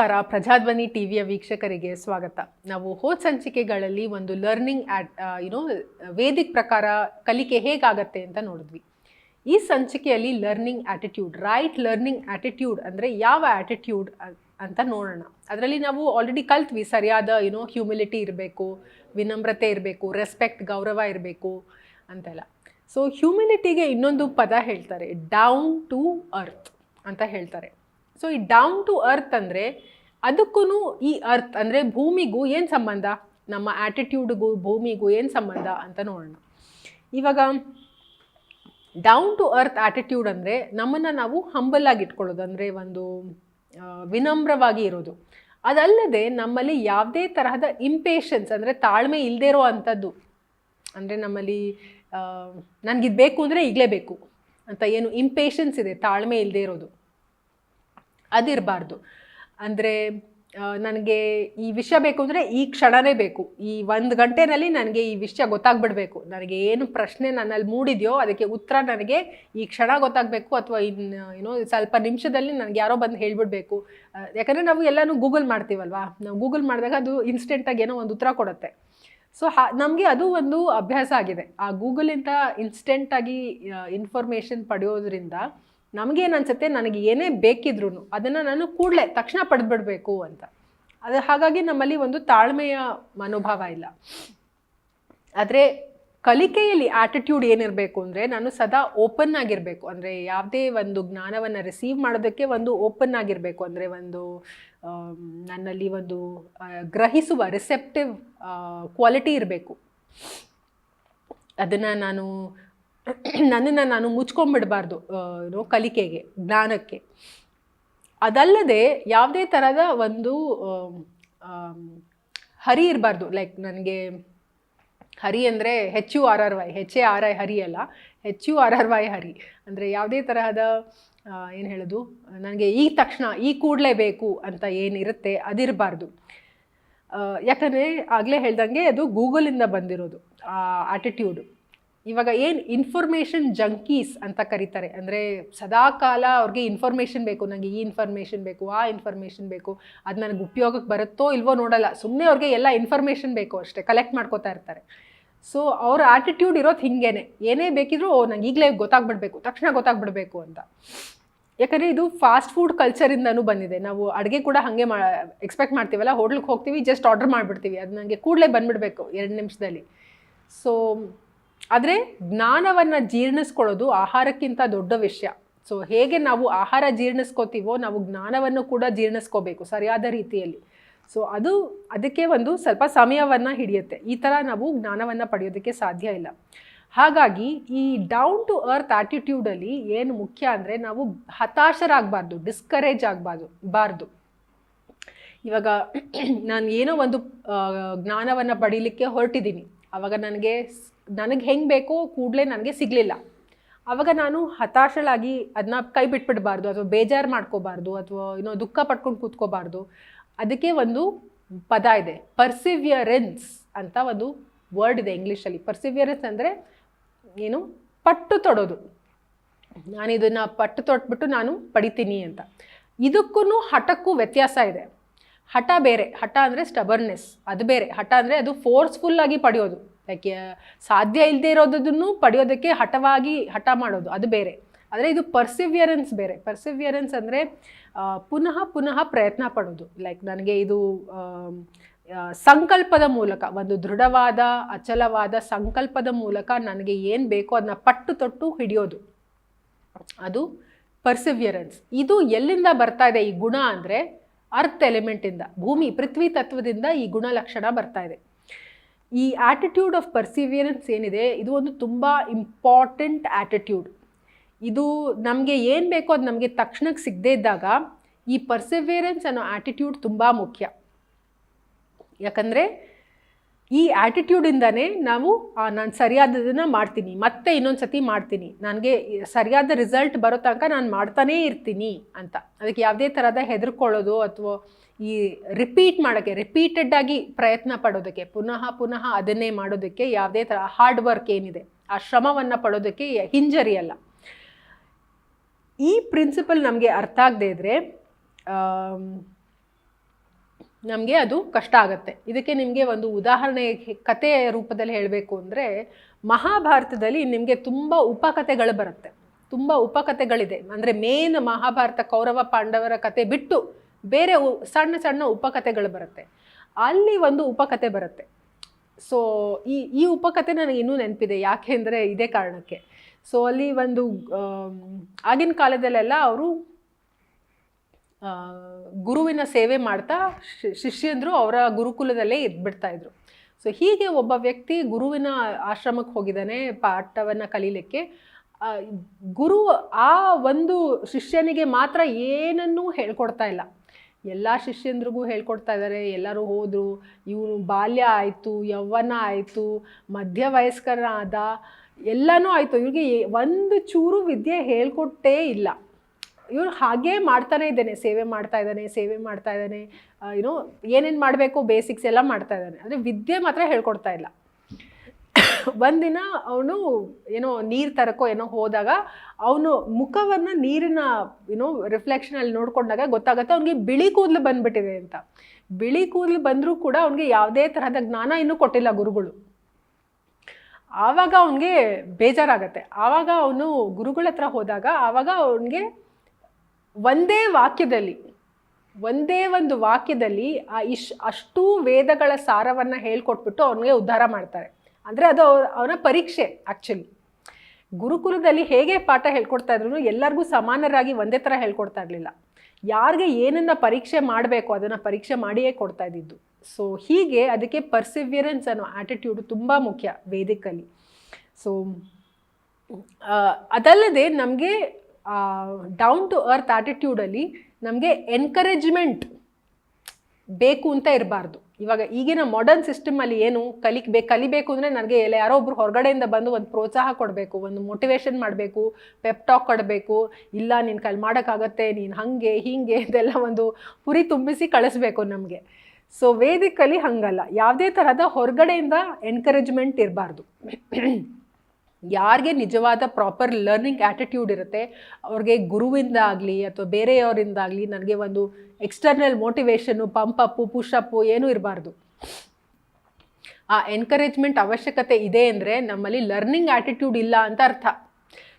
ನಮಸ್ಕಾರ. ಪ್ರಜಾಧ್ವನಿ ಟಿವಿಯ ವೀಕ್ಷಕರಿಗೆ ಸ್ವಾಗತ. ನಾವು ಹೋದ ಸಂಚಿಕೆಗಳಲ್ಲಿ ಒಂದು ಲರ್ನಿಂಗ್ ಆಟ್ ಯುನೋ ವೇದಿಕ್ ಪ್ರಕಾರ ಕಲಿಕೆ ಹೇಗಾಗತ್ತೆ ಅಂತ ನೋಡಿದ್ವಿ. ಈ ಸಂಚಿಕೆಯಲ್ಲಿ learning attitude right learning attitude ಅಂದರೆ ಯಾವ ಆಟಿಟ್ಯೂಡ್ ಅಂತ ನೋಡೋಣ. ಅದರಲ್ಲಿ ನಾವು ಆಲ್ರೆಡಿ ಕಲ್ತ್ವಿ. ಸರಿಯಾದ ಏನೋ ಹ್ಯೂಮಿಲಿಟಿ ಇರಬೇಕು, ವಿನಮ್ರತೆ ಇರಬೇಕು ರೆಸ್ಪೆಕ್ಟ್ ಗೌರವ ಇರಬೇಕು ಅಂತೆಲ್ಲ. ಸೊ ಹ್ಯೂಮಿಲಿಟಿಗೆ ಇನ್ನೊಂದು ಪದ ಹೇಳ್ತಾರೆ. ಡೌನ್ ಟು ಅರ್ತ್ ಅಂತ ಹೇಳ್ತಾರೆ. ಸೊ ಈ ಡೌನ್ ಟು ಅರ್ತ್ ಅಂದರೆ ಅದಕ್ಕೂ ಈ ಅರ್ತ್ ಅಂದರೆ ಭೂಮಿಗೂ ಏನು ಸಂಬಂಧ? ನಮ್ಮ ಆ್ಯಟಿಟ್ಯೂಡ್ಗೂ ಭೂಮಿಗೂ ಏನು ಸಂಬಂಧ ಅಂತ ನೋಡೋಣ. ಇವಾಗ ಡೌನ್ ಟು ಅರ್ತ್ ಆ್ಯಟಿಟ್ಯೂಡ್ ಅಂದರೆ ನಮ್ಮನ್ನು ನಾವು ಹಂಬಲ್ ಇಟ್ಕೊಳ್ಳೋದು ಅಂದರೆ ಒಂದು ವಿನಮ್ರವಾಗಿ ಇರೋದು. ಅದಲ್ಲದೆ ನಮ್ಮಲ್ಲಿ ಯಾವುದೇ ತರಹದ ಇಂಪೇಷನ್ಸ್ ಅಂದರೆ ತಾಳ್ಮೆ ಇಲ್ಲದೇ ಇರೋ ಅಂಥದ್ದು. ಅಂದರೆ ನಮ್ಮಲ್ಲಿ ನನಗಿದು ಬೇಕು ಅಂದರೆ ಈಗಲೇ ಬೇಕು ಅಂತ ಏನು ಇಂಪೇಷನ್ಸ್ ಇದೆ, ತಾಳ್ಮೆ ಇಲ್ಲದೆ ಇರೋದು. ಅದಿರಬಾರ್ದು. ಅಂದರೆ ನನಗೆ ಈ ವಿಷಯ ಬೇಕು ಅಂದರೆ ಈ ಕ್ಷಣನೇ ಬೇಕು. ಈ ಒಂದು ಗಂಟೆನಲ್ಲಿ ನನಗೆ ಈ ವಿಷಯ ಗೊತ್ತಾಗ್ಬಿಡಬೇಕು. ನನಗೆ ಏನು ಪ್ರಶ್ನೆ ನನ್ನಲ್ಲಿ ಮೂಡಿದೆಯೋ ಅದಕ್ಕೆ ಉತ್ತರ ನನಗೆ ಈ ಕ್ಷಣ ಗೊತ್ತಾಗಬೇಕು ಅಥವಾ ಇನ್ನು ಏನೋ ಸ್ವಲ್ಪ ನಿಮಿಷದಲ್ಲಿ ನನಗೆ ಯಾರೋ ಬಂದು ಹೇಳಿಬಿಡ್ಬೇಕು. ಯಾಕಂದರೆ ನಾವು ಎಲ್ಲನೂ ಗೂಗಲ್ ಮಾಡ್ತೀವಲ್ವಾ? ನಾವು ಗೂಗಲ್ ಮಾಡಿದಾಗ ಅದು ಇನ್ಸ್ಟೆಂಟಾಗಿ ಏನೋ ಒಂದು ಉತ್ತರ ಕೊಡುತ್ತೆ. ಸೊ, ಹಾ, ನಮಗೆ ಅದು ಒಂದು ಅಭ್ಯಾಸ ಆಗಿದೆ. ಆ ಗೂಗಲಿಂದ ಇನ್ಸ್ಟೆಂಟಾಗಿ ಇನ್ಫಾರ್ಮೇಷನ್ ಪಡೆಯೋದ್ರಿಂದ ನಮಗೇನು ಅನ್ಸುತ್ತೆ ನನಗೆ ಏನೇ ಬೇಕಿದ್ರು ಅದನ್ನು ನಾನು ಕೂಡಲೇ ತಕ್ಷಣ ಪಡೆದ್ಬಿಡ್ಬೇಕು ಅಂತ. ಅದು ಹಾಗಾಗಿ ನಮ್ಮಲ್ಲಿ ಒಂದು ತಾಳ್ಮೆಯ ಮನೋಭಾವ ಇಲ್ಲ. ಆದರೆ ಕಲಿಕೆಯಲ್ಲಿ ಆಟಿಟ್ಯೂಡ್ ಏನಿರಬೇಕು ಅಂದರೆ ನಾನು ಸದಾ ಓಪನ್ ಆಗಿರಬೇಕು. ಅಂದರೆ ಯಾವುದೇ ಒಂದು ಜ್ಞಾನವನ್ನು ರಿಸೀವ್ ಮಾಡೋದಕ್ಕೆ ಒಂದು ಓಪನ್ ಆಗಿರಬೇಕು. ಅಂದರೆ ಒಂದು ನನ್ನಲ್ಲಿ ಒಂದು ಗ್ರಹಿಸುವ ರಿಸೆಪ್ಟಿವ್ ಕ್ವಾಲಿಟಿ ಇರಬೇಕು. ಅದನ್ನು ನಾನು ನನ್ನನ್ನು ನಾನು ಮುಚ್ಕೊಂಡ್ಬಿಡಬಾರ್ದು ಏನೋ ಕಲಿಕೆಗೆ, ಜ್ಞಾನಕ್ಕೆ. ಅದಲ್ಲದೆ ಯಾವುದೇ ಥರದ ಒಂದು ಹರಿ ಇರಬಾರ್ದು. ಲೈಕ್ ನನಗೆ ಹರಿ ಅಂದರೆ H U R R Y, H A R I Hari ಅಲ್ಲ, H U R R Y Hari. ಅಂದರೆ ಯಾವುದೇ ತರಹದ ಏನು ಹೇಳೋದು, ನನಗೆ ಈ ತಕ್ಷಣ, ಈ ಕೂಡಲೇ ಬೇಕು ಅಂತ ಏನಿರುತ್ತೆ ಅದಿರಬಾರ್ದು. ಯಾಕಂದರೆ ಆಗಲೇ ಹೇಳ್ದಂಗೆ ಅದು ಗೂಗಲಿಂದ ಬಂದಿರೋದು, ಆ ಆಟಿಟ್ಯೂಡು ಇವಾಗ ಏನು ಇನ್ಫಾರ್ಮೇಷನ್ ಜಂಕೀಸ್ ಅಂತ ಕರೀತಾರೆ. ಅಂದರೆ ಸದಾಕಾಲ ಅವ್ರಿಗೆ ಇನ್ಫಾರ್ಮೇಷನ್ ಬೇಕು ನನಗೆ ಈ ಇನ್ಫಾರ್ಮೇಷನ್ ಬೇಕು, ಆ ಇನ್ಫಾರ್ಮೇಷನ್ ಬೇಕು, ಅದು ನನಗೆ ಉಪಯೋಗಕ್ಕೆ ಬರುತ್ತೋ ಇಲ್ವೋ ನೋಡಲ್ಲ. ಸುಮ್ಮನೆ ಅವ್ರಿಗೆ ಎಲ್ಲ ಇನ್ಫಾರ್ಮೇಷನ್ ಬೇಕು ಅಷ್ಟೇ ಕಲೆಕ್ಟ್ ಮಾಡ್ಕೋತಾ ಇರ್ತಾರೆ. ಸೊ ಅವ್ರ ಆಟಿಟ್ಯೂಡ್ ಇರೋದು ಹಿಂಗೇನೆ. ಏನೇ ಬೇಕಿದ್ರೂ ನಂಗೆ ಈಗಲೇ ಗೊತ್ತಾಗ್ಬಿಡ್ಬೇಕು, ತಕ್ಷಣ ಗೊತ್ತಾಗ್ಬಿಡ್ಬೇಕು ಅಂತ. ಯಾಕಂದರೆ ಇದು ಫಾಸ್ಟ್ ಫುಡ್ ಕಲ್ಚರಿಂದನೂ ಬಂದಿದೆ. ನಾವು ಅಡುಗೆ ಕೂಡ ಹಾಗೆ ಮಾ ಎಕ್ಸ್ಪೆಕ್ಟ್ ಮಾಡ್ತೀವಲ್ಲ, ಹೋಟ್ಲಿಗೆ ಹೋಗ್ತೀವಿ ಜಸ್ಟ್ ಆರ್ಡರ್ ಮಾಡಿಬಿಡ್ತೀವಿ. ಅದು ನನಗೆ ಕೂಡಲೇ ಬಂದ್ಬಿಡ್ಬೇಕು, ಎರಡು ನಿಮಿಷದಲ್ಲಿ. ಸೊ ಆದರೆ ಜ್ಞಾನವನ್ನು ಜೀರ್ಣಿಸ್ಕೊಳ್ಳೋದು ಆಹಾರಕ್ಕಿಂತ ದೊಡ್ಡ ವಿಷಯ. ಸೊ ಹೇಗೆ ನಾವು ಆಹಾರ ಜೀರ್ಣಿಸ್ಕೋತೀವೋ ನಾವು ಜ್ಞಾನವನ್ನು ಕೂಡ ಜೀರ್ಣಿಸ್ಕೋಬೇಕು ಸರಿಯಾದ ರೀತಿಯಲ್ಲಿ. ಸೊ ಅದು ಅದಕ್ಕೆ ಒಂದು ಸ್ವಲ್ಪ ಸಮಯವನ್ನು ಹಿಡಿಯುತ್ತೆ. ಈ ಥರ ನಾವು ಜ್ಞಾನವನ್ನು ಪಡೆಯೋದಕ್ಕೆ ಸಾಧ್ಯ ಇಲ್ಲ. ಹಾಗಾಗಿ ಈ ಡೌನ್ ಟು ಅರ್ತ್ ಆ್ಯಟಿಟ್ಯೂಡಲ್ಲಿ ಏನು ಮುಖ್ಯ ಅಂದರೆ ನಾವು ಹತಾಶರಾಗಬಾರ್ದು ಡಿಸ್ಕರೇಜ್ ಆಗಬಾರ್ದು, ಬಾರ್ದು. ಇವಾಗ ನಾನು ಏನೋ ಒಂದು ಜ್ಞಾನವನ್ನು ಪಡೀಲಿಕ್ಕೆ ಹೊರಟಿದ್ದೀನಿ ಆವಾಗ ನನಗೆ ನನಗೆ ಹೆಂಗೆ ಬೇಕೋ ಕೂಡಲೇ ನನಗೆ ಸಿಗಲಿಲ್ಲ. ಆವಾಗ ನಾನು ಹತಾಶಳಾಗಿ ಅದನ್ನ ಕೈ ಬಿಟ್ಬಿಡಬಾರ್ದು ಅಥವಾ ಬೇಜಾರು ಮಾಡ್ಕೋಬಾರ್ದು ಅಥವಾ ಏನೋ ದುಃಖ ಪಟ್ಕೊಂಡು ಕೂತ್ಕೋಬಾರ್ದು. ಅದಕ್ಕೆ ಒಂದು ಪದ ಇದೆ ಪರ್ಸಿವಿಯರೆನ್ಸ್ ಅಂತ ಒಂದು ವರ್ಡ್ ಇದೆ ಇಂಗ್ಲೀಷಲ್ಲಿ ಪರ್ಸಿವಿಯರೆನ್ಸ್ ಅಂದರೆ ಏನು? ಪಟ್ಟು ತೊಡೋದು. ನಾನು ಇದನ್ನು ಪಟ್ಟು ತೊಟ್ಬಿಟ್ಟು ನಾನು ಪಡಿತೀನಿ ಅಂತ. ಇದಕ್ಕೂ ಹಠಕ್ಕೂ ವ್ಯತ್ಯಾಸ ಇದೆ. ಹಠ ಬೇರೆ, ಹಠ ಅಂದರೆ ಸ್ಟಬರ್ನೆಸ್ ಅದು ಬೇರೆ, ಹಠ ಅಂದರೆ ಅದು ಫೋರ್ಸ್ಫುಲ್ಲಾಗಿ ಪಡೆಯೋದು. ಲೈಕ್ ಸಾಧ್ಯ ಇಲ್ಲದೆ ಇರೋದನ್ನು ಪಡೆಯೋದಕ್ಕೆ ಹಠವಾಗಿ ಹಠ ಮಾಡೋದು, ಅದು ಬೇರೆ. ಆದರೆ ಇದು ಪರ್ಸಿವಿಯರೆನ್ಸ್ ಬೇರೆ. ಪರ್ಸಿವಿಯರೆನ್ಸ್ ಅಂದರೆ ಪುನಃ ಪುನಃ ಪ್ರಯತ್ನ ಪಡೋದು. ಲೈಕ್ ನನಗೆ ಇದು ಸಂಕಲ್ಪದ ಮೂಲಕ, ಒಂದು ದೃಢವಾದ, ಅಚಲವಾದ ಸಂಕಲ್ಪದ ಮೂಲಕ ನನಗೆ ಏನು ಬೇಕೋ ಅದನ್ನ ಪಟ್ಟು ತೊಟ್ಟು ಹಿಡಿಯೋದು. ಅದು ಪರ್ಸಿವಿಯರೆನ್ಸ್ ಇದು ಎಲ್ಲಿಂದ ಬರ್ತಾ ಇದೆ ಈ ಗುಣ ಅಂದರೆ ಅರ್ತ್ ಎಲಿಮೆಂಟಿಂದ ಭೂಮಿ, ಪೃಥ್ವಿ ತತ್ವದಿಂದ ಈ ಗುಣಲಕ್ಷಣ ಬರ್ತಾ ಇದೆ. ಈ ಆ್ಯಟಿಟ್ಯೂಡ್ ಆಫ್ ಪರ್ಸಿವಿಯರೆನ್ಸ್ ಏನಿದೆ, ಇದು ಒಂದು ತುಂಬ ಇಂಪಾರ್ಟೆಂಟ್ ಆ್ಯಟಿಟ್ಯೂಡ್ ಇದು ನಮಗೆ ಏನು ಬೇಕೋ ಅದು ನಮಗೆ ತಕ್ಷಣಕ್ಕೆ ಸಿಗದೇ ಇದ್ದಾಗ ಈ ಪರ್ಸಿವಿಯರೆನ್ಸ್ ಅನ್ನೋ ಆ್ಯಟಿಟ್ಯೂಡ್ ತುಂಬ ಮುಖ್ಯ. ಯಾಕಂದರೆ ಈ ಆ್ಯಟಿಟ್ಯೂಡಿಂದನೇ ನಾವು ನಾನು ಸರಿಯಾದದನ್ನು ಮಾಡ್ತೀನಿ. ಮತ್ತೆ ಇನ್ನೊಂದು ಸತಿ ಮಾಡ್ತೀನಿ. ನನಗೆ ಸರಿಯಾದ ರಿಸಲ್ಟ್ ಬರೋ ತನಕ ನಾನು ಮಾಡ್ತಾನೇ ಇರ್ತೀನಿ ಅಂತ. ಅದಕ್ಕೆ ಯಾವುದೇ ಥರದ ಹೆದರ್ಕೊಳ್ಳೋದು ಅಥವಾ ಈ ರಿಪೀಟ್ ಮಾಡೋಕ್ಕೆ ರಿಪೀಟೆಡ್ ಆಗಿ ಪ್ರಯತ್ನ ಪಡೋದಕ್ಕೆ, ಪುನಃ ಪುನಃ ಅದನ್ನೇ ಮಾಡೋದಕ್ಕೆ ಯಾವುದೇ ಥರ ಹಾರ್ಡ್ ವರ್ಕ್ ಏನಿದೆ, ಆ ಶ್ರಮವನ್ನು ಪಡೋದಕ್ಕೆ ಹಿಂಜರಿಯಲ್ಲ. ಈ ಪ್ರಿನ್ಸಿಪಲ್ ನಮಗೆ ಅರ್ಥ ಆಗದೆ ಇದ್ದರೆ ನಮಗೆ ಅದು ಕಷ್ಟ ಆಗುತ್ತೆ. ಇದಕ್ಕೆ ನಿಮಗೆ ಒಂದು ಉದಾಹರಣೆ ಕಥೆಯ ರೂಪದಲ್ಲಿ ಹೇಳಬೇಕು ಅಂದರೆ, ಮಹಾಭಾರತದಲ್ಲಿ ನಿಮಗೆ ತುಂಬ ಉಪಕಥೆಗಳು ಬರುತ್ತೆ. ತುಂಬ ಉಪಕಥೆಗಳಿದೆ. ಅಂದರೆ ಮೇನ್ ಮಹಾಭಾರತ ಕೌರವ ಪಾಂಡವರ ಕತೆ ಬಿಟ್ಟು ಬೇರೆ ಸಣ್ಣ ಸಣ್ಣ ಉಪಕಥೆಗಳು ಬರುತ್ತೆ. ಅಲ್ಲಿ ಒಂದು ಉಪಕಥೆ ಬರುತ್ತೆ. ಸೊ ಈ ಈ ಉಪಕಥೆ ನನಗೆ ಇನ್ನೂ ನೆನಪಿದೆ. ಯಾಕೆ ಅಂದರೆ ಇದೇ ಕಾರಣಕ್ಕೆ. ಸೊ ಅಲ್ಲಿ ಒಂದು ಆಗಿನ ಕಾಲದಲ್ಲೆಲ್ಲ ಅವರು ಗುರುವಿನ ಸೇವೆ ಮಾಡ್ತಾ ಶಿಷ್ಯಂದರು ಅವರ ಗುರುಕುಲದಲ್ಲೇ ಇದ್ಬಿಡ್ತಾ ಇದ್ರು. ಸೊ ಹೀಗೆ ಒಬ್ಬ ವ್ಯಕ್ತಿ ಗುರುವಿನ ಆಶ್ರಮಕ್ಕೆ ಹೋಗಿದ್ದಾನೆ ಪಾಠವನ್ನು ಕಲೀಲಿಕ್ಕೆ. ಗುರು ಆ ಒಂದು ಶಿಷ್ಯನಿಗೆ ಮಾತ್ರ ಏನನ್ನೂ ಹೇಳ್ಕೊಡ್ತಾ ಇಲ್ಲ. ಎಲ್ಲ ಶಿಷ್ಯಂದ್ರಿಗೂ ಹೇಳ್ಕೊಡ್ತಾ ಇದ್ದಾರೆ. ಎಲ್ಲರೂ ಹೋದರು ಇವನು ಬಾಲ್ಯ ಆಯಿತು ಯೌವನ ಆಯಿತು ಮಧ್ಯ ವಯಸ್ಕರ ಆದ ಎಲ್ಲನೂ ಆಯಿತು. ಇವ್ರಿಗೆ ಒಂದು ಚೂರು ವಿದ್ಯೆ ಹೇಳ್ಕೊಟ್ಟೇ ಇಲ್ಲ. ಇವ್ರು ಹಾಗೇ ಮಾಡ್ತಾನೆ ಇದ್ದಾನೆ, ಸೇವೆ ಮಾಡ್ತಾ ಇದ್ದಾನೆ, ಸೇವೆ ಮಾಡ್ತಾ ಇದ್ದಾನೆ ಏನೋ ಏನೇನು ಮಾಡಬೇಕು ಬೇಸಿಕ್ಸ್ ಎಲ್ಲ ಮಾಡ್ತಾ ಇದ್ದಾನೆ. ಅಂದರೆ ವಿದ್ಯೆ ಮಾತ್ರ ಹೇಳ್ಕೊಡ್ತಾ ಇಲ್ಲ. ಒಂದಿನ ಅವನು ಏನೋ ನೀರು ತರಕೋ ಏನೋ ಹೋದಾಗ ಅವನು ಮುಖವನ್ನು ನೀರಿನ ಏನೋ ರಿಫ್ಲೆಕ್ಷನಲ್ಲಿ ನೋಡ್ಕೊಂಡಾಗ ಗೊತ್ತಾಗುತ್ತೆ ಅವನಿಗೆ ಬಿಳಿ ಕೂದಲು ಬಂದ್ಬಿಟ್ಟಿದೆ ಅಂತ. ಬಿಳಿ ಕೂದಲು ಬಂದರೂ ಕೂಡ ಅವನಿಗೆ ಯಾವುದೇ ತರಹದ ಜ್ಞಾನ ಇನ್ನೂ ಕೊಟ್ಟಿಲ್ಲ ಗುರುಗಳು. ಆವಾಗ ಅವನಿಗೆ ಬೇಜಾರಾಗತ್ತೆ. ಆವಾಗ ಅವನು ಗುರುಗಳ ಹತ್ರ ಹೋದಾಗ ಆವಾಗ ಅವನಿಗೆ ಒಂದೇ ವಾಕ್ಯದಲ್ಲಿ, ಒಂದೇ ಒಂದು ವಾಕ್ಯದಲ್ಲಿ ಆ ಇಶ್, ಅಷ್ಟೂ ವೇದಗಳ ಸಾರವನ್ನು ಹೇಳ್ಕೊಟ್ಬಿಟ್ಟು ಅವನಿಗೆ ಉದ್ಧಾರ ಮಾಡ್ತಾರೆ. ಅಂದರೆ ಅದು ಅವನ ಪರೀಕ್ಷೆ ಆ್ಯಕ್ಚುಲಿ ಗುರುಕುಲದಲ್ಲಿ ಹೇಗೆ ಪಾಠ ಹೇಳ್ಕೊಡ್ತಾ ಇದ್ರು ಎಲ್ಲರಿಗೂ ಸಮಾನರಾಗಿ ಒಂದೇ ಥರ ಹೇಳ್ಕೊಡ್ತಾ ಇರಲಿಲ್ಲ. ಯಾರಿಗೆ ಏನನ್ನು ಪರೀಕ್ಷೆ ಮಾಡಬೇಕು ಅದನ್ನು ಪರೀಕ್ಷೆ ಮಾಡಿಯೇ ಕೊಡ್ತಾ ಇದ್ದಿದ್ದು. ಸೊ ಹೀಗೆ ಅದಕ್ಕೆ ಪರ್ಸಿವಿಯರೆನ್ಸ್ ಅನ್ನೋ ಆ್ಯಟಿಟ್ಯೂಡ್ ತುಂಬ ಮುಖ್ಯ ವೇದಿಕಲ್ಲಿ. ಸೊ ಅದಲ್ಲದೆ ನಮಗೆ ಡೌನ್ ಟು ಅರ್ತ್ ಆ್ಯಟಿಟ್ಯೂಡಲ್ಲಿ ನಮಗೆ ಎನ್ಕರೇಜ್ಮೆಂಟ್ ಬೇಕು ಅಂತ ಇರಬಾರ್ದು. ಇವಾಗ ಈಗಿನ ಮಾಡರ್ನ್ ಸಿಸ್ಟಮಲ್ಲಿ ಏನು ಕಲಿಕ್ ಬೇಕು ಕಲಿಬೇಕು ಅಂದರೆ ನನಗೆ ಎಲ್ಲ ಯಾರೋ ಒಬ್ಬರು ಹೊರಗಡೆಯಿಂದ ಬಂದು ಒಂದು ಪ್ರೋತ್ಸಾಹ ಕೊಡಬೇಕು, ಒಂದು ಮೋಟಿವೇಶನ್ ಮಾಡಬೇಕು ಪೆಪ್ಟಾಕ್ ಕೊಡಬೇಕು, ಇಲ್ಲ ನೀನು ಕಲ್ ಮಾಡೋಕ್ಕಾಗತ್ತೆ, ನೀನು ಹಾಗೆ, ಹೀಗೆ ಇದೆಲ್ಲ ಒಂದು ಪುರಿ ತುಂಬಿಸಿ ಕಳಿಸ್ಬೇಕು ನಮಗೆ. ಸೊ ವೇದಿಕಲಿ ಹಾಗಲ್ಲ. ಯಾವುದೇ ಥರದ ಹೊರಗಡೆಯಿಂದ ಎನ್ಕರೇಜ್ಮೆಂಟ್ ಇರಬಾರ್ದು. ಯಾರಿಗೆ ನಿಜವಾದ ಪ್ರಾಪರ್ ಲರ್ನಿಂಗ್ ಆ್ಯಟಿಟ್ಯೂಡ್ ಇರುತ್ತೆ, ಅವ್ರಿಗೆ ಗುರುವಿಂದ ಆಗಲಿ ಅಥವಾ ಬೇರೆಯವರಿಂದ ಆಗಲಿ ನನಗೆ ಒಂದು ಎಕ್ಸ್ಟರ್ನಲ್ ಮೋಟಿವೇಶನ್ನು ಪಂಪಪ್ಪು ಪುಷಪ್ಪು ಏನೂ ಇರಬಾರ್ದು. ಆ ಎನ್ಕರೇಜ್ಮೆಂಟ್ ಅವಶ್ಯಕತೆ ಇದೆ ಅಂದರೆ ನಮ್ಮಲ್ಲಿ ಲರ್ನಿಂಗ್ ಆ್ಯಟಿಟ್ಯೂಡ್ ಇಲ್ಲ ಅಂತ ಅರ್ಥ.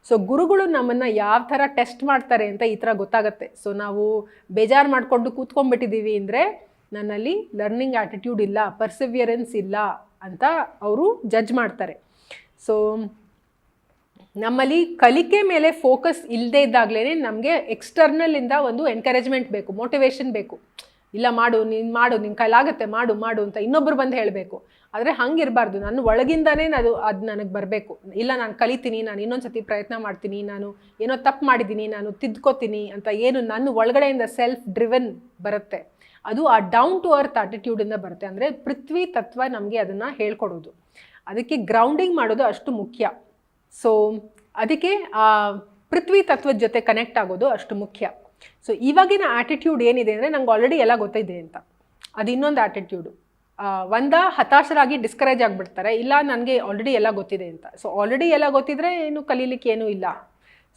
ಸೊ ಗುರುಗಳು ನಮ್ಮನ್ನು ಯಾವ ಥರ ಟೆಸ್ಟ್ ಮಾಡ್ತಾರೆ ಅಂತ ಈ ಥರ ಗೊತ್ತಾಗುತ್ತೆ. ಸೊ ನಾವು ಬೇಜಾರು ಮಾಡಿಕೊಂಡು ಕೂತ್ಕೊಂಡ್ಬಿಟ್ಟಿದ್ದೀವಿ ಅಂದರೆ ನನ್ನಲ್ಲಿ ಲರ್ನಿಂಗ್ ಆ್ಯಟಿಟ್ಯೂಡ್ ಇಲ್ಲ ಪರ್ಸಿವಿಯರೆನ್ಸ್ ಇಲ್ಲ ಅಂತ ಅವರು ಜಡ್ಜ್ ಮಾಡ್ತಾರೆ. ಸೊ ನಮ್ಮಲ್ಲಿ ಕಲಿಕೆ ಮೇಲೆ ಫೋಕಸ್ ಇಲ್ಲದೆ ಇದ್ದಾಗಲೇ ನಮಗೆ ಎಕ್ಸ್ಟರ್ನಲಿಂದ ಒಂದು ಎನ್ಕರೇಜ್ಮೆಂಟ್ ಬೇಕು ಮೋಟಿವೇಶನ್ ಬೇಕು. ಇಲ್ಲ ಮಾಡು, ನೀನು ಮಾಡು ನಿನ್ನ ಕೈಲಾಗುತ್ತೆ, ಮಾಡು ಮಾಡು ಅಂತ ಇನ್ನೊಬ್ರು ಬಂದು ಹೇಳಬೇಕು. ಆದರೆ ಹಂಗಿರಬಾರ್ದು. ನನ್ನ ಒಳಗಿಂದನೇ ಅದು ಅದು ನನಗೆ ಬರಬೇಕು. ಇಲ್ಲ ನಾನು ಕಲಿತೀನಿ, ನಾನು ಇನ್ನೊಂದು ಸತಿ ಪ್ರಯತ್ನ ಮಾಡ್ತೀನಿ, ನಾನು ಏನೋ ತಪ್ಪು ಮಾಡಿದ್ದೀನಿ, ನಾನು ತಿದ್ಕೋತೀನಿ ಅಂತ ಏನು ನನ್ನ ಒಳಗಡೆಯಿಂದ ಸೆಲ್ಫ್ ಡ್ರಿವನ್ ಬರುತ್ತೆ. ಅದು ಆ ಡೌನ್ ಟು ಅರ್ತ್ ಆಟಿಟ್ಯೂಡಿಂದ ಬರುತ್ತೆ. ಅಂದರೆ ಪೃಥ್ವಿ ತತ್ವ ನಮಗೆ ಅದನ್ನು ಹೇಳ್ಕೊಡೋದು. ಅದಕ್ಕೆ ಗ್ರೌಂಡಿಂಗ್ ಮಾಡೋದು ಅಷ್ಟು ಮುಖ್ಯ. ಸೊ ಅದಕ್ಕೆ ಆ ಪೃಥ್ವಿ ತತ್ವದ ಜೊತೆ ಕನೆಕ್ಟ್ ಆಗೋದು ಅಷ್ಟು ಮುಖ್ಯ. ಸೊ ಇವಾಗಿನ ಆ್ಯಟಿಟ್ಯೂಡ್ ಏನಿದೆ ಅಂದರೆ ನಂಗೆ ಆಲ್ರೆಡಿ ಎಲ್ಲ ಗೊತ್ತಿದೆ ಅಂತ. ಅದು ಇನ್ನೊಂದು ಆ್ಯಟಿಟ್ಯೂಡು ಒಂದ ಹತಾಶರಾಗಿ ಡಿಸ್ಕರೇಜ್ ಆಗಿಬಿಡ್ತಾರೆ. ಇಲ್ಲ, ನನಗೆ ಆಲ್ರೆಡಿ ಎಲ್ಲ ಗೊತ್ತಿದೆ ಅಂತ. ಸೊ ಆಲ್ರೆಡಿ ಎಲ್ಲ ಗೊತ್ತಿದ್ರೆ ಏನು ಕಲೀಲಿಕ್ಕೆ ಏನೂ ಇಲ್ಲ.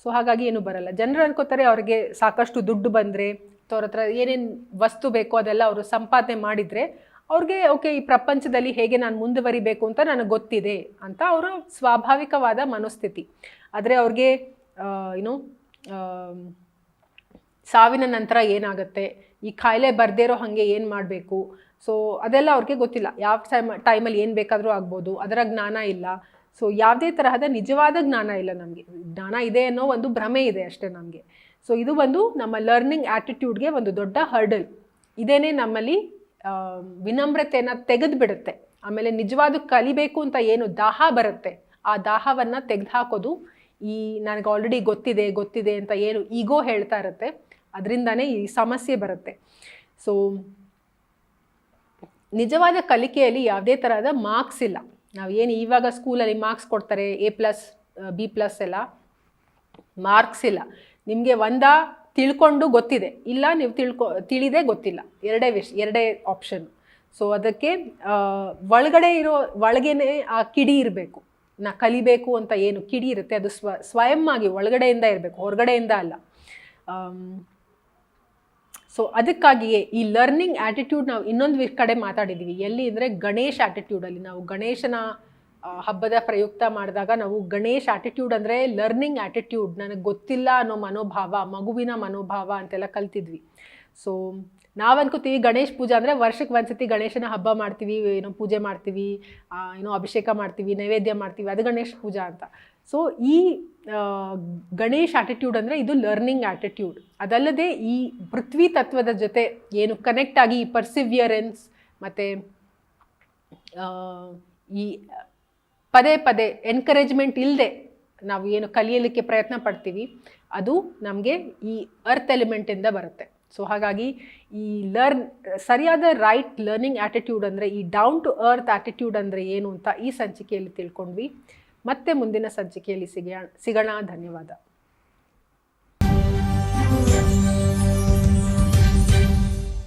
ಸೊ ಹಾಗಾಗಿ ಏನು ಬರಲ್ಲ. ಜನರು ಅನ್ಕೋತಾರೆ ಅವ್ರಿಗೆ ಸಾಕಷ್ಟು ದುಡ್ಡು ಬಂದರೆ ಅಥವಾ ಅವ್ರ ಹತ್ರ ಏನೇನು ವಸ್ತು ಬೇಕೋ ಅದೆಲ್ಲ ಅವರು ಸಂಪಾದನೆ ಮಾಡಿದರೆ ಅವ್ರಿಗೆ, ಓಕೆ, ಈ ಪ್ರಪಂಚದಲ್ಲಿ ಹೇಗೆ ನಾನು ಮುಂದುವರಿಬೇಕು ಅಂತ ನನಗೆ ಗೊತ್ತಿದೆ ಅಂತ ಅವರ ಸ್ವಾಭಾವಿಕವಾದ ಮನೋಸ್ಥಿತಿ. ಆದರೆ ಅವ್ರಿಗೆ ಏನು ಸಾವಿನ ನಂತರ ಏನಾಗುತ್ತೆ? ಈ ಕಾಯಿಲೆ ಬರ್ದೇರೋ ಹಾಗೆ ಏನು ಮಾಡಬೇಕು? ಸೊ ಅದೆಲ್ಲ ಅವ್ರಿಗೆ ಗೊತ್ತಿಲ್ಲ. ಯಾವ ಟೈಮ್, ಟೈಮಲ್ಲಿ ಏನು ಬೇಕಾದರೂ ಆಗ್ಬೋದು. ಅದರ ಜ್ಞಾನ ಇಲ್ಲ. ಸೊ ಯಾವುದೇ ತರಹದ ನಿಜವಾದ ಜ್ಞಾನ ಇಲ್ಲ ನಮಗೆ. ಜ್ಞಾನ ಇದೆ ಅನ್ನೋ ಒಂದು ಭ್ರಮೆ ಇದೆ ಅಷ್ಟೇ ನಮಗೆ. ಸೊ ಇದು ಒಂದು ನಮ್ಮ ಲರ್ನಿಂಗ್ ಆ್ಯಟಿಟ್ಯೂಡ್ಗೆ ಒಂದು ದೊಡ್ಡ ಹರ್ಡಲ್ ಇದೇನೇ ನಮ್ಮಲ್ಲಿ ವಿನಮ್ರತೆಯನ್ನು ತೆಗೆದು ಬಿಡುತ್ತೆ ಆಮೇಲೆ ನಿಜವಾದ ಕಲಿಬೇಕು ಅಂತ ಏನು ದಾಹ ಬರುತ್ತೆ. ಆ ದಾಹವನ್ನು ತೆಗೆದುಹಾಕೋದು ಈ ನನಗೆ ಆಲ್ರೆಡಿ ಗೊತ್ತಿದೆ ಗೊತ್ತಿದೆ ಅಂತ ಏನು ಈಗೋ ಹೇಳ್ತಾ ಇರುತ್ತೆ. ಅದರಿಂದನೇ ಈ ಸಮಸ್ಯೆ ಬರುತ್ತೆ. ಸೊ ನಿಜವಾದ ಕಲಿಕೆಯಲ್ಲಿ ಯಾವುದೇ ಥರದ ಮಾರ್ಕ್ಸ್ ಇಲ್ಲ. ನಾವು ಏನು ಇವಾಗ ಸ್ಕೂಲಲ್ಲಿ ಮಾರ್ಕ್ಸ್ ಕೊಡ್ತಾರೆ ಎ ಪ್ಲಸ್ ಬಿ ಪ್ಲಸ್ ಎಲ್ಲ ಮಾರ್ಕ್ಸ್ ಇಲ್ಲ. ನಿಮಗೆ ಒಂದ ತಿಳ್ಕೊಂಡು ಗೊತ್ತಿದೆ. ಇಲ್ಲ, ನೀವು ತಿಳ್ಕೊ, ತಿಳಿದೇ ಗೊತ್ತಿಲ್ಲ. ಎರಡೇ ವಿಷ್, ಎರಡೇ ಆಪ್ಷನ್ ಸೊ ಅದಕ್ಕೆ ಒಳಗಡೆ ಇರೋ, ಒಳಗೇನೆ ಆ ಕಿಡಿ ಇರಬೇಕು. ನಾ ಕಲಿಬೇಕು ಅಂತ ಏನು ಕಿಡಿ ಇರುತ್ತೆ, ಅದು ಸ್ವ, ಸ್ವಯಂ ಆಗಿ ಒಳಗಡೆಯಿಂದ ಇರಬೇಕು, ಹೊರಗಡೆಯಿಂದ ಅಲ್ಲ. ಸೊ ಅದಕ್ಕಾಗಿಯೇ ಈ ಲರ್ನಿಂಗ್ ಆ್ಯಟಿಟ್ಯೂಡ್ ನಾವು ಇನ್ನೊಂದು ಕಡೆ ಮಾತಾಡಿದ್ದೀವಿ ಎಲ್ಲಿ ಅಂದರೆ ಗಣೇಶ್ ಆ್ಯಟಿಟ್ಯೂಡಲ್ಲಿ ನಾವು ಗಣೇಶನ ಹಬ್ಬದ ಪ್ರಯುಕ್ತ ಮಾಡಿದಾಗ ನಾವು ಗಣೇಶ್ ಆಟಿಟ್ಯೂಡ್ ಅಂದರೆ ಲರ್ನಿಂಗ್ ಆಟಿಟ್ಯೂಡ್ ನನಗೆ ಗೊತ್ತಿಲ್ಲ ಅನ್ನೋ ಮನೋಭಾವ, ಮಗುವಿನ ಮನೋಭಾವ ಅಂತೆಲ್ಲ ಕಲ್ತಿದ್ವಿ. ಸೊ ನಾವು ಅನ್ಕೋತೀವಿ ಗಣೇಶ್ ಪೂಜೆ ಅಂದರೆ ವರ್ಷಕ್ಕೆ ಒಂದ್ಸತಿ ಗಣೇಶನ ಹಬ್ಬ ಮಾಡ್ತೀವಿ, ಏನೋ ಪೂಜೆ ಮಾಡ್ತೀವಿ ಏನೋ ಅಭಿಷೇಕ ಮಾಡ್ತೀವಿ, ನೈವೇದ್ಯ ಮಾಡ್ತೀವಿ, ಅದು ಗಣೇಶ್ ಪೂಜಾ ಅಂತ. ಸೊ ಈ ಗಣೇಶ್ ಆ್ಯಟಿಟ್ಯೂಡ್ ಅಂದರೆ ಇದು ಲರ್ನಿಂಗ್ ಆಟಿಟ್ಯೂಡ್ ಅದಲ್ಲದೆ ಈ ಪೃಥ್ವಿ ತತ್ವದ ಜೊತೆ ಏನು ಕನೆಕ್ಟ್ ಆಗಿ, ಈ ಪರ್ಸಿವಿಯರೆನ್ಸ್ ಮತ್ತು ಈ ಪದೇ ಪದೇ ಎನ್ಕರೇಜ್ಮೆಂಟ್ ಇಲ್ಲದೆ ನಾವು ಏನು ಕಲಿಯಲಿಕ್ಕೆ ಪ್ರಯತ್ನ ಪಡ್ತೀವಿ, ಅದು ನಮಗೆ ಈ ಅರ್ತ್ ಎಲಿಮೆಂಟಿಂದ ಬರುತ್ತೆ. ಸೊ ಹಾಗಾಗಿ ಈ ಲರ್ನ್ ಸರಿಯಾದ ರೈಟ್ ಲರ್ನಿಂಗ್ ಆ್ಯಟಿಟ್ಯೂಡ್ ಅಂದರೆ, ಈ ಡೌನ್ ಟು ಅರ್ತ್ ಆ್ಯಟಿಟ್ಯೂಡ್ ಅಂದರೆ ಏನು ಅಂತ ಈ ಸಂಚಿಕೆಯಲ್ಲಿ ತಿಳ್ಕೊಂಡ್ವಿ. ಮತ್ತೆ ಮುಂದಿನ ಸಂಚಿಕೆಯಲ್ಲಿ ಸಿಗೋಣ ಸಿಗೋಣ. ಧನ್ಯವಾದ.